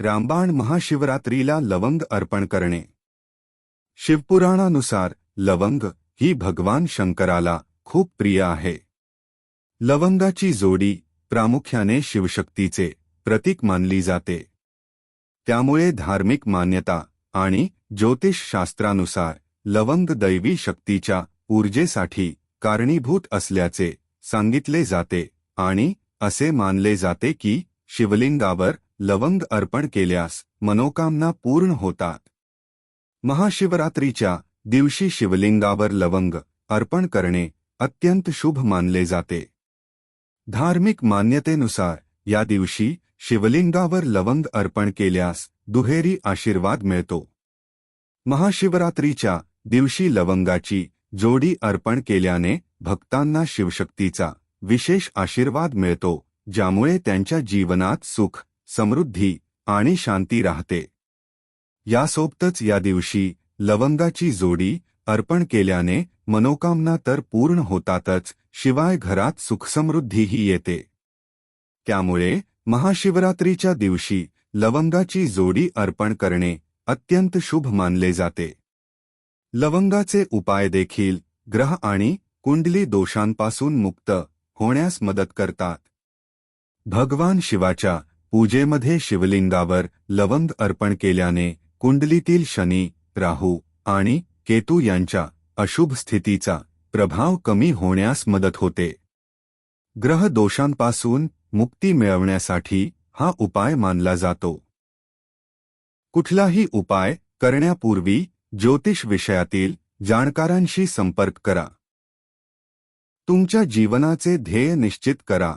रामबाण महाशिवरात्रीला लवंग अर्पण करणे. शिवपुराणानुसार लवंग ही भगवान शंकराला खूप प्रिय आहे. लवंगाची जोडी प्रामुख्याने शिवशक्तीचे प्रतीक मानली जाते. त्यामुळे धार्मिक मान्यता आणि ज्योतिषशास्त्रानुसार लवंग दैवी शक्तीच्या ऊर्जेसाठी कारणीभूत असल्याचे सांगितले जाते आणि असे मानले जाते की शिवलिंगावर लवंग अर्पण केल्यास मनोकामना पूर्ण होतात. महाशिवरात्रीच्या दिवशी शिवलिंगावर लवंग अर्पण करणे अत्यंत शुभ मानले जाते. धार्मिक मान्यतेनुसार या दिवशी शिवलिंगावर लवंग अर्पण केल्यास दुहेरी आशीर्वाद मिळतो. महाशिवरात्रीच्या दिवशी लवंगाची जोडी अर्पण केल्याने भक्तांना शिवशक्तीचा विशेष आशीर्वाद मिळतो ज्यामुळे त्यांच्या जीवनात सुख समृद्धी आणि शांती राहते. यासोबतच या दिवशी लवंगाची जोडी अर्पण केल्याने मनोकामना तर पूर्ण होतातच शिवाय घरात सुखसमृद्धीही येते. त्यामुळे महाशिवरात्रीच्या दिवशी लवंगाची जोडी अर्पण करणे अत्यंत शुभ मानले जाते. लवंगाचे उपाय देखील ग्रह आणि कुंडली दोषांपासून मुक्त होण्यास मदत करतात. भगवान शिवाच्या पूजेमध्ये शिवलिंगावर लवंग अर्पण केल्याने कुंडलीतील शनी राहू आणि केतू यांच्या अशुभ स्थितीचा प्रभाव कमी होण्यास मदत होते. ग्रह दोषांपासून मुक्ती मिळवण्यासाठी हा उपाय मानला जातो. कुठलाही उपाय करण्यापूर्वी ज्योतिष विषयातील जाणकारांशी संपर्क करा. तुमच्या जीवनाचे ध्येय निश्चित करा.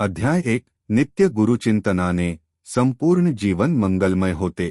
अध्याय एक नित्य गुरुचिंतनाने संपूर्ण जीवन मंगलमय होते.